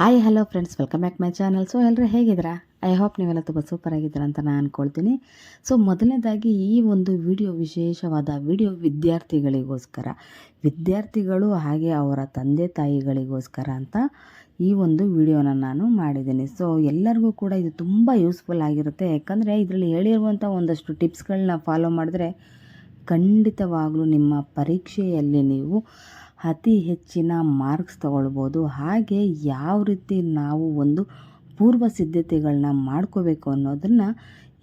Hi hello friends welcome back my channel so ಎಲ್ಲರೂ ಹೇಗಿದ್ದೀರಾ? I hope ನೀವೆಲ್ಲ ತುಂಬ ಸೂಪರ್ ಆಗಿದ್ದೀರಾ ಅಂತ ನಾನು ಅಂದ್ಕೊಳ್ತೀನಿ ಸೊ ಮೊದಲನೇದಾಗಿ ಈ ಒಂದು ವಿಡಿಯೋ ವಿಶೇಷವಾದ ವಿಡಿಯೋ ವಿದ್ಯಾರ್ಥಿಗಳಿಗೋಸ್ಕರ, ವಿದ್ಯಾರ್ಥಿಗಳು ಹಾಗೆ ಅವರ ತಂದೆ ತಾಯಿಗಳಿಗೋಸ್ಕರ ಅಂತ ಈ ಒಂದು ವಿಡಿಯೋನ ನಾನು ಮಾಡಿದ್ದೀನಿ. ಸೊ ಎಲ್ಲರಿಗೂ ಕೂಡ ಇದು ತುಂಬ ಯೂಸ್ಫುಲ್ ಆಗಿರುತ್ತೆ. ಯಾಕಂದರೆ ಇದರಲ್ಲಿ ಹೇಳಿರುವಂಥ ಒಂದಷ್ಟು ಟಿಪ್ಸ್ಗಳನ್ನ ಫಾಲೋ ಮಾಡಿದ್ರೆ ಖಂಡಿತವಾಗಲೂ ನಿಮ್ಮ ಪರೀಕ್ಷೆಯಲ್ಲಿ ನೀವು ಅತಿ ಹೆಚ್ಚಿನ ಮಾರ್ಕ್ಸ್ ತಗೊಳ್ಬೋದು. ಹಾಗೆ ಯಾವ ರೀತಿ ನಾವು ಒಂದು ಪೂರ್ವ ಸಿದ್ಧತೆಗಳನ್ನ ಮಾಡ್ಕೋಬೇಕು ಅನ್ನೋದನ್ನು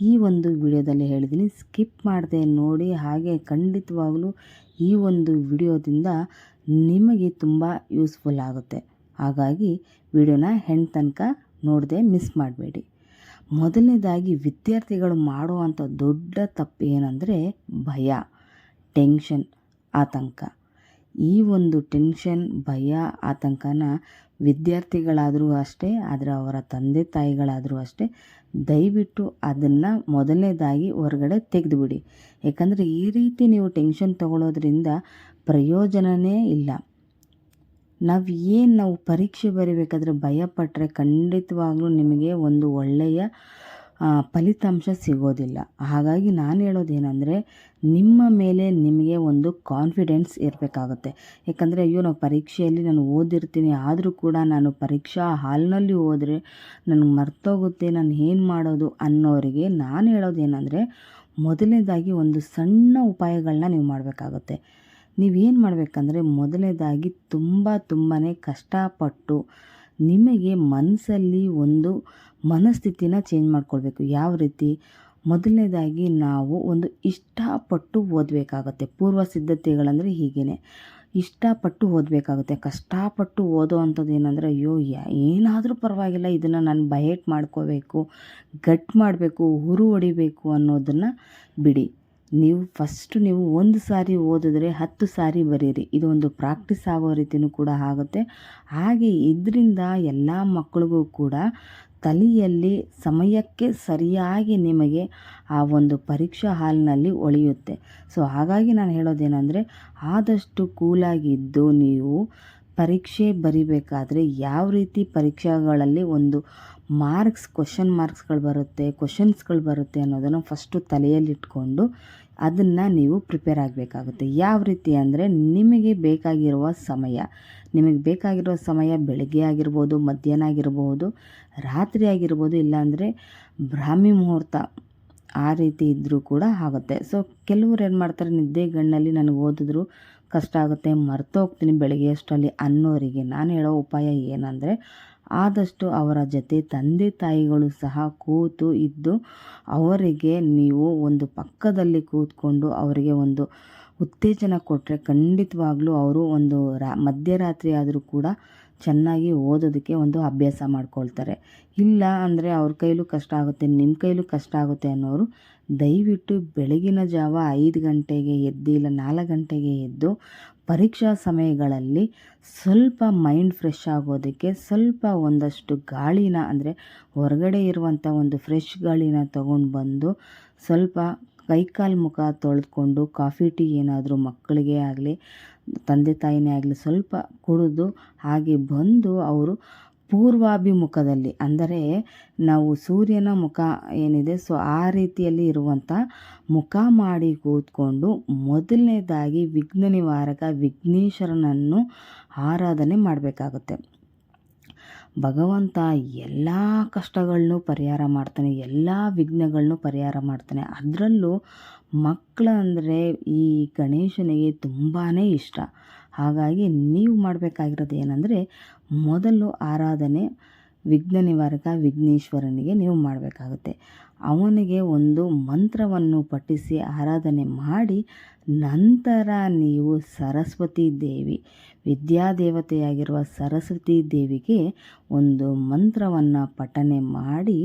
ಈ ಒಂದು ವಿಡಿಯೋದಲ್ಲಿ ಹೇಳಿದ್ದೀನಿ. ಸ್ಕಿಪ್ ಮಾಡದೆ ನೋಡಿ. ಹಾಗೆ ಖಂಡಿತವಾಗಲೂ ಈ ಒಂದು ವಿಡಿಯೋದಿಂದ ನಿಮಗೆ ತುಂಬ ಯೂಸ್ಫುಲ್ ಆಗುತ್ತೆ. ಹಾಗಾಗಿ ವಿಡಿಯೋನ ಹೆಣ್ಣು ತನಕ ನೋಡದೆ ಮಿಸ್ ಮಾಡಬೇಡಿ. ಮೊದಲನೇದಾಗಿ ವಿದ್ಯಾರ್ಥಿಗಳು ಮಾಡುವಂಥ ದೊಡ್ಡ ತಪ್ಪು ಏನಂದರೆ ಭಯ ಟೆನ್ಷನ್ ಆತಂಕ. ಈ ಒಂದು ಟೆನ್ಷನ್, ಭಯ, ಆತಂಕನ ವಿದ್ಯಾರ್ಥಿಗಳಾದರೂ ಅಷ್ಟೇ, ಆದರೆ ಅವರ ತಂದೆ ತಾಯಿಗಳಾದರೂ ಅಷ್ಟೇ, ದಯವಿಟ್ಟು ಅದನ್ನು ಮೊದಲನೇದಾಗಿ ಹೊರಗಡೆ ತೆಗೆದುಬಿಡಿ. ಯಾಕಂದರೆ ಈ ರೀತಿ ನೀವು ಟೆನ್ಷನ್ ತಗೊಳ್ಳೋದ್ರಿಂದ ಪ್ರಯೋಜನವೇ ಇಲ್ಲ. ನಾವು ಏನು ನಾವು ಪರೀಕ್ಷೆ ಬರೀಬೇಕಾದ್ರೆ ಭಯಪಟ್ಟರೆ ಖಂಡಿತವಾಗ್ಲೂ ನಿಮಗೆ ಒಂದು ಒಳ್ಳೆಯ ಫಲಿತಾಂಶ ಸಿಗೋದಿಲ್ಲ. ಹಾಗಾಗಿ ನಾನು ಹೇಳೋದೇನೆಂದರೆ, ನಿಮ್ಮ ಮೇಲೆ ನಿಮಗೆ ಕಾನ್ಫಿಡೆನ್ಸ್ ಇರಬೇಕಾಗುತ್ತೆ. ಯಾಕಂದರೆ, ಅಯ್ಯೋ, ನಾವು ಪರೀಕ್ಷೆಯಲ್ಲಿ ನಾನು ಓದಿರ್ತೀನಿ. ಆದರೂ ಕೂಡ ನಾನು ಪರೀಕ್ಷಾ ಹಾಲ್ನಲ್ಲಿ ಹೋದರೆ ನನಗೆ ಮರ್ತೋಗುತ್ತೆ. ನಾನು ಏನು ಮಾಡೋದು? ಅನ್ನೋರಿಗೆ ನಾನು ಹೇಳೋದು ಏನಂದರೆ, ಮೊದಲನೇದಾಗಿ ಒಂದು ಸಣ್ಣ ಉಪಾಯಗಳನ್ನ ನೀವು ಮಾಡಬೇಕಾಗುತ್ತೆ. ನೀವೇನು ಮಾಡಬೇಕಂದ್ರೆ, ಮೊದಲನೇದಾಗಿ ತುಂಬ ತುಂಬಾ ಕಷ್ಟಪಟ್ಟು ನಿಮಗೆ ಮನಸ್ಸಲ್ಲಿ ಒಂದು ಮನಸ್ಥಿತಿನ ಚೇಂಜ್ ಮಾಡ್ಕೊಳ್ಬೇಕು. ಯಾವ ರೀತಿ? ಮೊದಲನೇದಾಗಿ ನಾವು ಒಂದು ಇಷ್ಟಪಟ್ಟು ಓದಬೇಕಾಗತ್ತೆ. ಪೂರ್ವ ಸಿದ್ಧತೆಗಳಂದರೆ ಹೀಗೇ ಇಷ್ಟಪಟ್ಟು ಓದಬೇಕಾಗುತ್ತೆ. ಕಷ್ಟಪಟ್ಟು ಓದೋ ಅಂಥದ್ದು ಏನಂದರೆ, ಅಯ್ಯೋ ಏನಾದರೂ ಪರವಾಗಿಲ್ಲ. ಇದನ್ನು ನಾನು ಬಯಟ್ ಮಾಡ್ಕೋಬೇಕು, ಗಟ್ ಮಾಡಬೇಕು, ಹುರು ಹೊಡಿಬೇಕು ಅನ್ನೋದನ್ನು ಬಿಡಿ. ನೀವು ಫಸ್ಟು ನೀವು ಒಂದು ಸಾರಿ ಓದಿದ್ರೆ ಹತ್ತು ಸಾರಿ ಬರೀರಿ. ಇದು ಒಂದು ಪ್ರಾಕ್ಟೀಸ್ ಆಗೋ ರೀತಿಯೂ ಕೂಡ ಆಗುತ್ತೆ. ಹಾಗೆ ಇದರಿಂದ ಎಲ್ಲ ಮಕ್ಕಳಿಗೂ ಕೂಡ ತಲೆಯಲ್ಲಿ ಸಮಯಕ್ಕೆ ಸರಿಯಾಗಿ ನಿಮಗೆ ಆ ಒಂದು ಪರೀಕ್ಷಾ ಹಾಲ್ನಲ್ಲಿ ಒಳೆಯುತ್ತೆ. ಸೊ, ಹಾಗಾಗಿ ನಾನು ಹೇಳೋದೇನೆಂದರೆ, ಆದಷ್ಟು ಕೂಲಾಗಿದ್ದು ನೀವು ಪರೀಕ್ಷೆ ಬರಿಬೇಕಾದ್ರೆ ಯಾವ ರೀತಿ ಪರೀಕ್ಷೆಗಳಲ್ಲಿ ಒಂದು ಮಾರ್ಕ್ಸ್, ಕ್ವಶನ್ ಮಾರ್ಕ್ಸ್ಗಳು ಬರುತ್ತೆ, ಕ್ವಶನ್ಸ್ಗಳು ಬರುತ್ತೆ ಅನ್ನೋದನ್ನು ಫಸ್ಟು ತಲೆಯಲ್ಲಿಟ್ಕೊಂಡು ಅದನ್ನು ನೀವು ಪ್ರಿಪೇರ್ ಆಗಬೇಕಾಗುತ್ತೆ. ಯಾವ ರೀತಿ ಅಂದರೆ ನಿಮಗೆ ಬೇಕಾಗಿರುವ ಸಮಯ, ನಿಮಗೆ ಬೇಕಾಗಿರುವ ಸಮಯ ಬೆಳಗ್ಗೆ ಆಗಿರ್ಬೋದು, ಮಧ್ಯಾಹ್ನ ಆಗಿರ್ಬೋದು ರಾತ್ರಿ ಆಗಿರ್ಬೋದು ಇಲ್ಲಾಂದರೆ ಬ್ರಾಹ್ಮಿ ಮುಹೂರ್ತ ಆ ರೀತಿ ಇದ್ದರೂ ಕೂಡ ಆಗುತ್ತೆ. ಸೊ ಕೆಲವರು ಏನು ಮಾಡ್ತಾರೆ, ನಿದ್ದೆ ಗಣ್ಣಲ್ಲಿ ನನಗೆ ಓದಿದ್ರು ಕಷ್ಟ ಆಗುತ್ತೆ ಮರ್ತೋಗ್ತೀನಿ ಬೆಳಗ್ಗೆ ಅಷ್ಟರಲ್ಲಿ ಅನ್ನೋರಿಗೆ. ನಾನು ಹೇಳೋ ಉಪಾಯ ಏನಂದರೆ, ಆದಷ್ಟು ಅವರ ಜೊತೆ ತಂದೆ ತಾಯಿಗಳು ಸಹ ಕೂತು ಇದ್ದು ಅವರಿಗೆ ನೀವು ಒಂದು ಪಕ್ಕದಲ್ಲಿ ಕೂತ್ಕೊಂಡು ಅವರಿಗೆ ಒಂದು ಉತ್ತೇಜನ ಕೊಟ್ಟರೆ ಖಂಡಿತವಾಗ್ಲೂ ಅವರು ಒಂದು ರಾ ಮಧ್ಯರಾತ್ರಿ ಆದರೂ ಕೂಡ ಚೆನ್ನಾಗಿ ಓದೋದಕ್ಕೆ ಒಂದು ಅಭ್ಯಾಸ ಮಾಡ್ಕೊಳ್ತಾರೆ. ಇಲ್ಲ ಅಂದರೆ ಅವ್ರ ಕೈಲೂ ಕಷ್ಟ ಆಗುತ್ತೆ ನಿಮ್ಮ ಕೈಲೂ ಕಷ್ಟ ಆಗುತ್ತೆ ಅನ್ನೋರು ದಯವಿಟ್ಟು ಬೆಳಗಿನ ಜಾವ ಐದು ಗಂಟೆಗೆ ಎದ್ದು ಇಲ್ಲ ನಾಲ್ಕು ಗಂಟೆಗೆ ಎದ್ದು ಪರೀಕ್ಷಾ ಸಮಯಗಳಲ್ಲಿ ಸ್ವಲ್ಪ ಮೈಂಡ್ ಫ್ರೆಶ್ ಆಗೋದಕ್ಕೆ ಸ್ವಲ್ಪ ಒಂದಷ್ಟು ಗಾಳಿನ ಅಂದರೆ ಹೊರಗಡೆ ಇರುವಂಥ ಒಂದು ಫ್ರೆಶ್ ಗಾಳಿನ ತೊಗೊಂಡು ಬಂದು ಸ್ವಲ್ಪ ಕೈಕಾಲು ಮುಖ ತೊಳೆದುಕೊಂಡು ಕಾಫಿ, ಟೀ ಏನಾದರೂ ಮಕ್ಕಳಿಗೆ ಆಗಲಿ ತಂದೆ ತಾಯಿನೇ ಆಗಲಿ ಸ್ವಲ್ಪ ಕುಡಿದು ಹಾಗೆ ಬಂದು ಅವರು ಪೂರ್ವಾಭಿಮುಖದಲ್ಲಿ, ಅಂದರೆ ನಾವು ಸೂರ್ಯನ ಮುಖ ಏನಿದೆ, ಸೊ ಆ ರೀತಿಯಲ್ಲಿ ಇರುವಂಥ ಮುಖ ಮಾಡಿ ಕೂತ್ಕೊಂಡು ಮೊದಲನೇದಾಗಿ ವಿಘ್ನ ನಿವಾರಕ ವಿಘ್ನೇಶ್ವರನನ್ನು ಆರಾಧನೆ ಮಾಡಬೇಕಾಗುತ್ತೆ. ಭಗವಂತ ಎಲ್ಲ ಕಷ್ಟಗಳನ್ನೂ ಪರಿಹಾರ ಮಾಡ್ತಾನೆ, ಎಲ್ಲ ವಿಘ್ನಗಳನ್ನೂ ಪರಿಹಾರ ಮಾಡ್ತಾನೆ. ಅದರಲ್ಲೂ ಮಕ್ಕಳು ಅಂದರೆ ಈ ಗಣೇಶನಿಗೆ ತುಂಬಾ ಇಷ್ಟ. ಹಾಗಾಗಿ ನೀವು ಮಾಡಬೇಕಾಗಿರೋದು ಏನಂದರೆ ಮೊದಲು ಆರಾಧನೆ, ವಿಘ್ನ ನಿವಾರಕ ವಿಘ್ನೇಶ್ವರನಿಗೆ ನೀವು ಮಾಡಬೇಕಾಗುತ್ತೆ. ಅವನಿಗೆ ಒಂದು ಮಂತ್ರವನ್ನು ಪಠಿಸಿ ಆರಾಧನೆ ಮಾಡಿ ನಂತರ ನೀವು ಸರಸ್ವತಿ ದೇವಿ, ವಿದ್ಯಾದೇವತೆಯಾಗಿರುವ ಸರಸ್ವತಿ ದೇವಿಗೆ ಒಂದು ಮಂತ್ರವನ್ನು ಪಠನೆ ಮಾಡಿ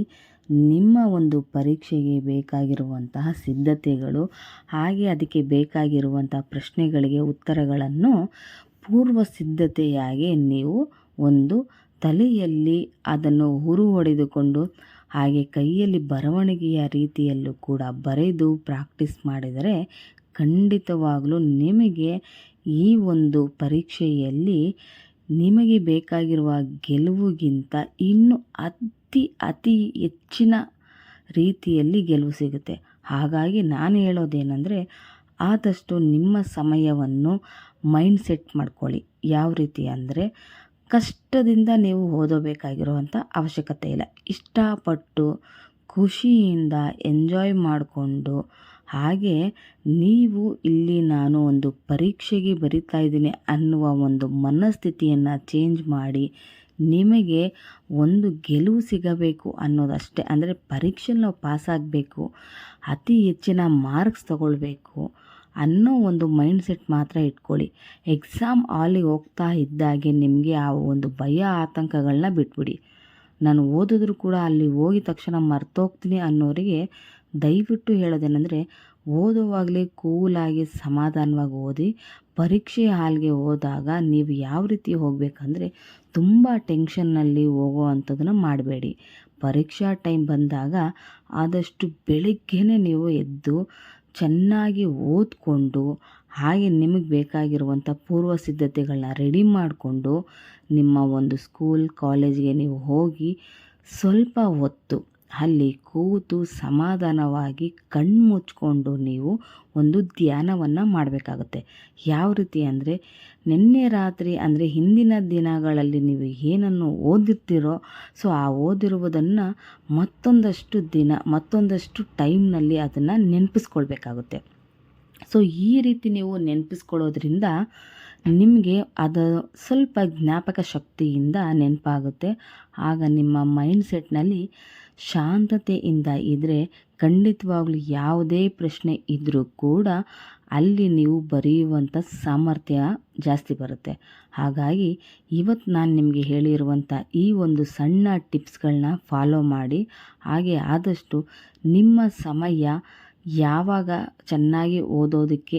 ನಿಮ್ಮ ಒಂದು ಪರೀಕ್ಷೆಗೆ ಬೇಕಾಗಿರುವಂತಹ ಸಿದ್ಧತೆಗಳು, ಹಾಗೆ ಅದಕ್ಕೆ ಬೇಕಾಗಿರುವಂಥ ಪ್ರಶ್ನೆಗಳಿಗೆ ಉತ್ತರಗಳನ್ನು ಪೂರ್ವ ಸಿದ್ಧತೆಯಾಗಿ ನೀವು ಒಂದು ತಲೆಯಲ್ಲಿ ಅದನ್ನು ಹುರು ಹೊಡೆದುಕೊಂಡು, ಹಾಗೆ ಕೈಯಲ್ಲಿ ಬರವಣಿಗೆಯ ರೀತಿಯಲ್ಲೂ ಕೂಡ ಬರೆದು ಪ್ರಾಕ್ಟೀಸ್ ಮಾಡಿದರೆ ಖಂಡಿತವಾಗಲೂ ನಿಮಗೆ ಈ ಒಂದು ಪರೀಕ್ಷೆಯಲ್ಲಿ ನಿಮಗೆ ಬೇಕಾಗಿರುವ ಗೆಲುವುಗಿಂತ ಇನ್ನೂ ಅತಿ ಅತಿ ಅತಿ ಹೆಚ್ಚಿನ ರೀತಿಯಲ್ಲಿ ಗೆಲುವು ಸಿಗುತ್ತೆ. ಹಾಗಾಗಿ ನಾನು ಹೇಳೋದೇನೆಂದರೆ ಆದಷ್ಟು ನಿಮ್ಮ ಸಮಯವನ್ನು ಮೈಂಡ್ ಸೆಟ್ ಮಾಡ್ಕೊಳ್ಳಿ. ಯಾವ ರೀತಿ ಅಂದರೆ ಕಷ್ಟದಿಂದ ನೀವು ಓದಬೇಕಾಗಿರುವಂಥ ಅವಶ್ಯಕತೆ ಇಲ್ಲ. ಇಷ್ಟಪಟ್ಟು ಖುಷಿಯಿಂದ ಎಂಜಾಯ್ ಮಾಡಿಕೊಂಡು ಹಾಗೆ ನೀವು ಇಲ್ಲಿ ನಾನು ಒಂದು ಪರೀಕ್ಷೆಗೆ ಬರಿತಾ ಇದ್ದೀನಿ ಅನ್ನುವ ಒಂದು ಮನಸ್ಥಿತಿಯನ್ನು ಚೇಂಜ್ ಮಾಡಿ ನಿಮಗೆ ಒಂದು ಗೆಲುವು ಸಿಗಬೇಕು ಅನ್ನೋದಷ್ಟೇ. ಅಂದರೆ ಪರೀಕ್ಷೆಯಲ್ಲಿ ನಾವು ಪಾಸಾಗಬೇಕು ಅತಿ ಹೆಚ್ಚಿನ ಮಾರ್ಕ್ಸ್ ತಗೊಳ್ಬೇಕು ಅನ್ನೋ ಒಂದು ಮೈಂಡ್ ಸೆಟ್ ಮಾತ್ರ ಇಟ್ಕೊಳ್ಳಿ. ಎಕ್ಸಾಮ್ ಹಾಲಿಗೆ ಹೋಗ್ತಾ ಇದ್ದಾಗೆ ನಿಮಗೆ ಆ ಒಂದು ಭಯ ಆತಂಕಗಳನ್ನ ಬಿಟ್ಬಿಡಿ. ನಾನು ಓದಿದ್ರು ಕೂಡ ಅಲ್ಲಿ ಹೋಗಿದ ತಕ್ಷಣ ಮರ್ತೋಗ್ತೀನಿ ಅನ್ನೋರಿಗೆ ದಯವಿಟ್ಟು ಹೇಳೋದೇನೆಂದರೆ, ಓದುವಾಗಲೇ ಕೂಲಾಗಿ ಸಮಾಧಾನವಾಗಿ ಓದಿ, ಪರೀಕ್ಷೆ ಹಾಲ್ಗೆ ಹೋದಾಗ ನೀವು ಯಾವ ರೀತಿ ಹೋಗಬೇಕಂದ್ರೆ ತುಂಬ ಟೆನ್ಷನ್ನಲ್ಲಿ ಹೋಗೋ ಅಂಥದ್ದನ್ನು ಮಾಡಬೇಡಿ. ಪರೀಕ್ಷಾ ಟೈಮ್ ಬಂದಾಗ ಆದಷ್ಟು ಬೆಳಿಗ್ಗೆನೇ ನೀವು ಎದ್ದು ಚೆನ್ನಾಗಿ ಓದಿಕೊಂಡು, ಹಾಗೆ ನಿಮಗೆ ಬೇಕಾಗಿರುವಂಥ ಪೂರ್ವ ಸಿದ್ಧತೆಗಳನ್ನ ರೆಡಿ ಮಾಡಿಕೊಂಡು ನಿಮ್ಮ ಒಂದು ಸ್ಕೂಲ್, ಕಾಲೇಜಿಗೆ ನೀವು ಹೋಗಿ ಸ್ವಲ್ಪ ಹೊತ್ತು ಅಲ್ಲಿ ಕೂತು ಸಮಾಧಾನವಾಗಿ ಕಣ್ಣು ಮುಚ್ಕೊಂಡು ನೀವು ಒಂದು ಧ್ಯಾನವನ್ನು ಮಾಡಬೇಕಾಗುತ್ತೆ. ಯಾವ ರೀತಿ ಅಂದರೆ, ನಿನ್ನೆ ರಾತ್ರಿ ಅಂದರೆ ಹಿಂದಿನ ದಿನಗಳಲ್ಲಿ ನೀವು ಏನನ್ನು ಓದಿರ್ತೀರೋ, ಸೊ ಆ ಓದಿರುವುದನ್ನು ಮತ್ತೊಂದಷ್ಟು ದಿನ, ಮತ್ತೊಂದಷ್ಟು ಟೈಮ್ನಲ್ಲಿ ಅದನ್ನು ನೆನಪಿಸ್ಕೊಳ್ಬೇಕಾಗುತ್ತೆ. ಸೊ ಈ ರೀತಿ ನೀವು ನೆನಪಿಸ್ಕೊಳ್ಳೋದ್ರಿಂದ ನಿಮಗೆ ಅದು ಸ್ವಲ್ಪ ಜ್ಞಾಪಕ ಶಕ್ತಿಯಿಂದ ನೆನಪಾಗುತ್ತೆ. ಆಗ ನಿಮ್ಮ ಮೈಂಡ್ ಸೆಟ್ನಲ್ಲಿ ಶಾಂತತೆಯಿಂದ ಇದ್ದರೆ ಖಂಡಿತವಾಗ್ಲೂ ಯಾವುದೇ ಪ್ರಶ್ನೆ ಇದ್ದರೂ ಕೂಡ ಅಲ್ಲಿ ನೀವು ಬರೆಯುವಂಥ ಸಾಮರ್ಥ್ಯ ಜಾಸ್ತಿ ಬರುತ್ತೆ. ಹಾಗಾಗಿ ಇವತ್ತು ನಾನು ನಿಮಗೆ ಹೇಳಿರುವಂಥ ಈ ಒಂದು ಸಣ್ಣ ಟಿಪ್ಸ್ಗಳನ್ನ ಫಾಲೋ ಮಾಡಿ, ಹಾಗೆ ಆದಷ್ಟು ನಿಮ್ಮ ಸಮಯ ಯಾವಾಗ ಚೆನ್ನಾಗಿ ಓದೋದಕ್ಕೆ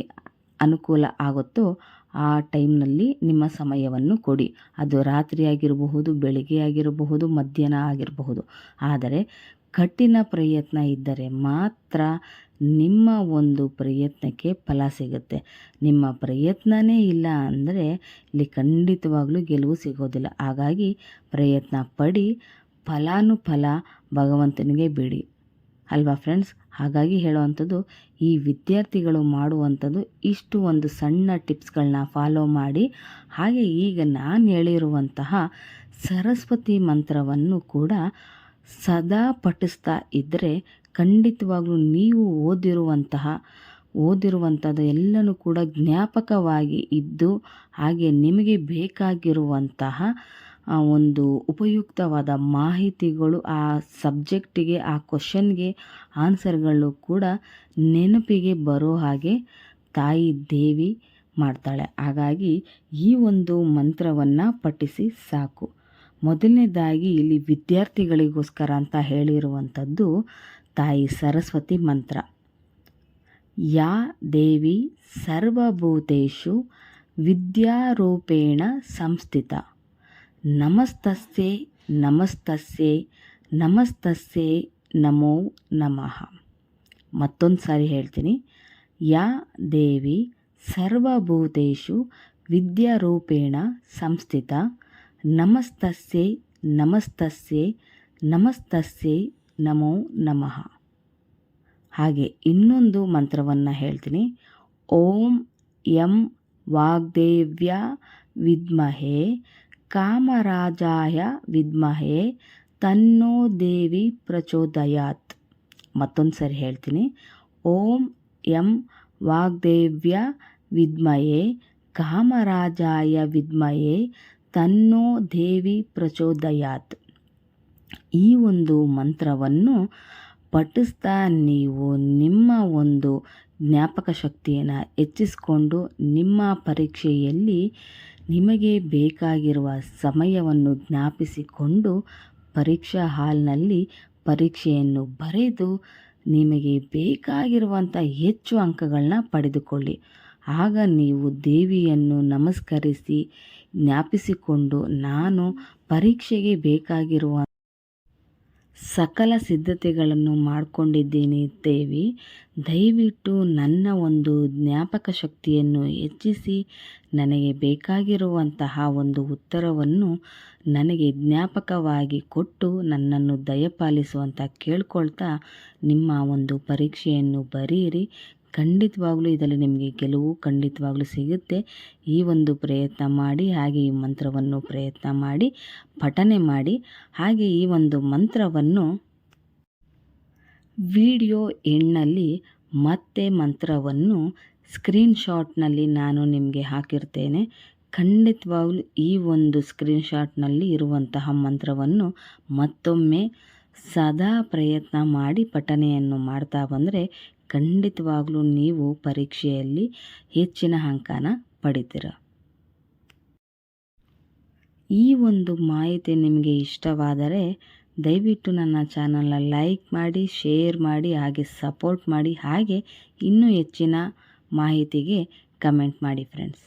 ಅನುಕೂಲ ಆಗುತ್ತೋ ಆ ಟೈಮ್ನಲ್ಲಿ ನಿಮ್ಮ ಸಮಯವನ್ನು ಕೊಡಿ. ಅದು ರಾತ್ರಿ ಆಗಿರಬಹುದು, ಬೆಳಿಗ್ಗೆ ಆಗಿರಬಹುದು, ಮಧ್ಯಾಹ್ನ ಆಗಿರಬಹುದು. ಆದರೆ ಕಠಿಣ ಪ್ರಯತ್ನ ಇದ್ದರೆ ಮಾತ್ರ ನಿಮ್ಮ ಒಂದು ಪ್ರಯತ್ನಕ್ಕೆ ಫಲ ಸಿಗುತ್ತೆ. ನಿಮ್ಮ ಪ್ರಯತ್ನವೇ ಇಲ್ಲ ಅಂದರೆ ಇಲ್ಲಿ ಖಂಡಿತವಾಗಲೂ ಗೆಲುವು ಸಿಗೋದಿಲ್ಲ. ಹಾಗಾಗಿ ಪ್ರಯತ್ನ ಪಡಿ, ಫಲಾನುಫಲ ಭಗವಂತನಿಗೆ ಬಿಡಿ. ಅಲ್ವಾ ಫ್ರೆಂಡ್ಸ್? ಹಾಗಾಗಿ ಹೇಳುವಂಥದ್ದು, ಈ ವಿದ್ಯಾರ್ಥಿಗಳು ಮಾಡುವಂಥದ್ದು ಇಷ್ಟು ಒಂದು ಸಣ್ಣ ಟಿಪ್ಸ್ಗಳನ್ನ ಫಾಲೋ ಮಾಡಿ. ಹಾಗೆ ಈಗ ನಾನು ಹೇಳಿರುವಂತಹ ಸರಸ್ವತಿ ಮಂತ್ರವನ್ನು ಕೂಡ ಸದಾ ಪಠಿಸ್ತಾ ಇದ್ದರೆ ಖಂಡಿತವಾಗ್ಲೂ ನೀವು ಓದಿರುವಂತಹ, ಓದಿರುವಂಥದ್ದು ಎಲ್ಲನೂ ಕೂಡ ಜ್ಞಾಪಕವಾಗಿ ಇದ್ದು, ಹಾಗೆ ನಿಮಗೆ ಬೇಕಾಗಿರುವಂತಹ ಒಂದು ಉಪಯುಕ್ತವಾದ ಮಾಹಿತಿಗಳು ಆ ಸಬ್ಜೆಕ್ಟಿಗೆ, ಆ ಕ್ವಶನ್ಗೆ, ಆನ್ಸರ್ಗಳು ಕೂಡ ನೆನಪಿಗೆ ಬರೋ ಹಾಗೆ ತಾಯಿ ದೇವಿ ಮಾಡ್ತಾಳೆ. ಹಾಗಾಗಿ ಈ ಒಂದು ಮಂತ್ರವನ್ನು ಪಠಿಸಿ ಸಾಕು. ಮೊದಲನೇದಾಗಿ ಇಲ್ಲಿ ವಿದ್ಯಾರ್ಥಿಗಳಿಗೋಸ್ಕರ ಅಂತ ಹೇಳಿರುವಂಥದ್ದು ತಾಯಿ ಸರಸ್ವತಿ ಮಂತ್ರ. ಯಾ ದೇವಿ ಸರ್ವಭೂತೇಶು ವಿದ್ಯಾರೂಪೇಣ ಸಂಸ್ಥಿತ. ನಮಸ್ತಸ್ಸೆ ನಮಸ್ತಸ್ಸೆ ನಮಸ್ತಸ್ಸೆ ನಮೋ ನಮಃ. ಮತ್ತೊಂದು ಸಾರಿ ಹೇಳ್ತೀನಿ. ಯಾ ದೇವಿ ಸರ್ವಭೂತು ವಿದ್ಯಾರೂಪೇಣ ಸಂಸ್ಥಿತ. ನಮಸ್ತಸ್ಸೆ ನಮಸ್ತಸ್ಸೆ ನಮಸ್ತಸ್ಸೆ ನಮೋ ನಮಃ. ಹಾಗೆ ಇನ್ನೊಂದು ಮಂತ್ರವನ್ನು ಹೇಳ್ತೀನಿ. ಓಂ ಎಂ ವಾಗ್ದೇವ್ಯ ವಿದ್ಮಹೆ ಕಾಮರಾಜಾಯ ವಿದ್ಮಹೇ ತನ್ನೋ ದೇವಿ ಪ್ರಚೋದಯಾತ್. ಮತ್ತೊಂದು ಸರಿ ಹೇಳ್ತೀನಿ. ಓಂ ಎಂ ವಾಗ್ದೇವ್ಯ ವಿದ್ಮಯೇ ಕಾಮರಾಜಾಯ ವಿದ್ಮಯೇ ತನ್ನೋ ದೇವಿ ಪ್ರಚೋದಯಾತ್. ಈ ಒಂದು ಮಂತ್ರವನ್ನು ಪಠಿಸ್ತಾ ನೀವು ನಿಮ್ಮ ಒಂದು ಜ್ಞಾಪಕ ಶಕ್ತಿಯನ್ನು ಹೆಚ್ಚಿಸಿಕೊಂಡು ನಿಮ್ಮ ಪರೀಕ್ಷೆಯಲ್ಲಿ ನಿಮಗೆ ಬೇಕಾಗಿರುವ ಸಮಯವನ್ನು ಜ್ಞಾಪಿಸಿಕೊಂಡು ಪರೀಕ್ಷಾ ಹಾಲ್ನಲ್ಲಿ ಪರೀಕ್ಷೆಯನ್ನು ಬರೆದು ನಿಮಗೆ ಬೇಕಾಗಿರುವಂಥ ಹೆಚ್ಚು ಅಂಕಗಳನ್ನ ಪಡೆದುಕೊಳ್ಳಿ. ಆಗ ನೀವು ದೇವಿಯನ್ನು ನಮಸ್ಕರಿಸಿ ಜ್ಞಾಪಿಸಿಕೊಂಡು ನಾನು ಪರೀಕ್ಷೆಗೆ ಬೇಕಾಗಿರುವ ಸಕಲ ಸಿದ್ಧತೆಗಳನ್ನು ಮಾಡಿಕೊಂಡಿದ್ದೀನಿ ದೇವಿ. ದಯವಿಟ್ಟು ನನ್ನ ಒಂದು ಜ್ಞಾಪಕ ಶಕ್ತಿಯನ್ನು ಹೆಚ್ಚಿಸಿ, ನನಗೆ ಬೇಕಾಗಿರುವಂತಹ ಒಂದು ಉತ್ತರವನ್ನು ನನಗೆ ಜ್ಞಾಪಕವಾಗಿ ಕೊಟ್ಟು ನನ್ನನ್ನು ದಯಪಾಲಿಸುವಂತ ಕೇಳ್ಕೊಳ್ತಾ ನಿಮ್ಮ ಒಂದು ಪರೀಕ್ಷೆಯನ್ನು ಬರೀರಿ ಖಂಡಿತವಾಗ್ಲೂ ಇದರಲ್ಲಿ ನಿಮಗೆ ಗೆಲುವು ಖಂಡಿತವಾಗ್ಲೂ ಸಿಗುತ್ತೆ. ಈ ಒಂದು ಪ್ರಯತ್ನ ಮಾಡಿ, ಹಾಗೆ ಈ ಮಂತ್ರವನ್ನು ಪ್ರಯತ್ನ ಮಾಡಿ, ಪಠನೆ ಮಾಡಿ, ಹಾಗೆ ಈ ಒಂದು ಮಂತ್ರವನ್ನು ವಿಡಿಯೋ ಎಣ್ಣಲ್ಲಿ ಮತ್ತೆ ಮಂತ್ರವನ್ನು ಸ್ಕ್ರೀನ್ಶಾಟ್ನಲ್ಲಿ ನಾನು ನಿಮಗೆ ಹಾಕಿರ್ತೇನೆ. ಖಂಡಿತವಾಗ್ಲೂ ಈ ಒಂದು ಸ್ಕ್ರೀನ್ಶಾಟ್ನಲ್ಲಿ ಇರುವಂತಹ ಮಂತ್ರವನ್ನು ಮತ್ತೊಮ್ಮೆ ಸದಾ ಪ್ರಯತ್ನ ಮಾಡಿ ಪಠನೆಯನ್ನು ಮಾಡ್ತಾ ಬಂದರೆ ಖಂಡಿತವಾಗ್ಲೂ ನೀವು ಪರೀಕ್ಷೆಯಲ್ಲಿ ಹೆಚ್ಚಿನ ಅಂಕನ ಪಡಿತೀರ. ಈ ಒಂದು ಮಾಹಿತಿ ನಿಮಗೆ ಇಷ್ಟವಾದರೆ ದಯವಿಟ್ಟು ನನ್ನ ಚಾನಲ್ನ ಲೈಕ್ ಮಾಡಿ, ಶೇರ್ ಮಾಡಿ, ಹಾಗೆ ಸಪೋರ್ಟ್ ಮಾಡಿ, ಹಾಗೆ ಇನ್ನೂ ಹೆಚ್ಚಿನ ಮಾಹಿತಿಗೆ ಕಮೆಂಟ್ ಮಾಡಿ ಫ್ರೆಂಡ್ಸ್.